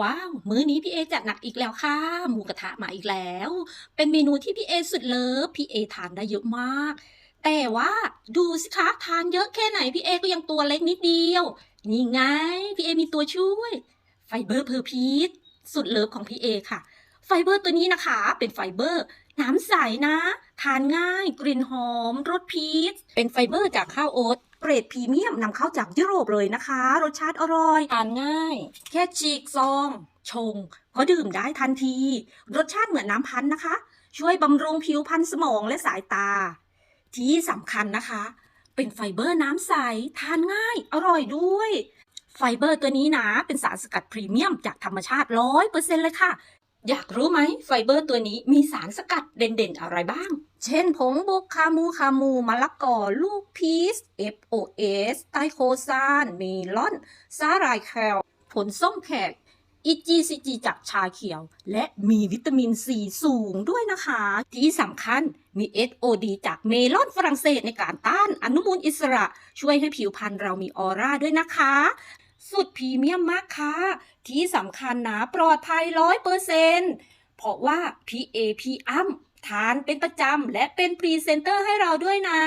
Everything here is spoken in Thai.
ว้าว มื้อนี้พี่เอจัดหนักอีกแล้วค่ะ หมูกระทะมาอีกแล้ว เป็นเมนูที่พี่เอสุดเลิฟพี่เอทานได้เยอะมาก แต่ว่าดูสิคะทานเยอะแค่ไหนพี่เอก็ยังตัวเล็กนิดเดียว นี่ไงพี่เอมีตัวช่วย ไฟเบอร์เพอร์พีทสุดเลิฟของพี่เอค่ะ ไฟเบอร์ตัวนี้นะคะ เป็นไฟเบอร์น้ำใสนะ ทานง่าย กลิ่นหอม รสพีช เป็นไฟเบอร์จากข้าวโอ๊ตเกรดพรีเมียมนำเข้าจากยุโรปเลยนะคะ รสชาติอร่อย ทานง่าย แค่ฉีกซอง ชง ก็ดื่มได้ทันที รสชาติเหมือนน้ำพันธุ์นะคะ ช่วยบำรุงผิวพรรณสมองและสายตา ที่สำคัญนะคะ เป็นไฟเบอร์น้ำใส ทานง่าย อร่อยด้วย ไฟเบอร์ตัวนี้นะ เป็นสารสกัดพรีเมียมจากธรรมชาติร้อยเปอร์เซ็นเลยค่ะ อยากรู้ไหมไฟเบอร์ตัวนี้มีสารสกัดเด่นๆอะไรบ้าง เช่นผงโบกคามูคามูมะละกอลูกพีช FOS ไตโคซานเมลอนสาหร่ายแคลผลส้มแขก EGCG จากชาเขียว และมีวิตามินซีสูงด้วยนะคะ ที่สำคัญมี SOD จากเมลอนฝรั่งเศสในการต้านอนุมูลอิสระ ช่วยให้ผิวพรรณเรามีออร่าด้วยนะคะ สุดพรีเมียมมากค่ะ ที่สำคัญนะปลอดภัยร้อยเปอร์เซนเพราะว่าพีเอพีอ้ำ ทานเป็นประจำและเป็นพรีเซนเตอร์ให้เราด้วยนะ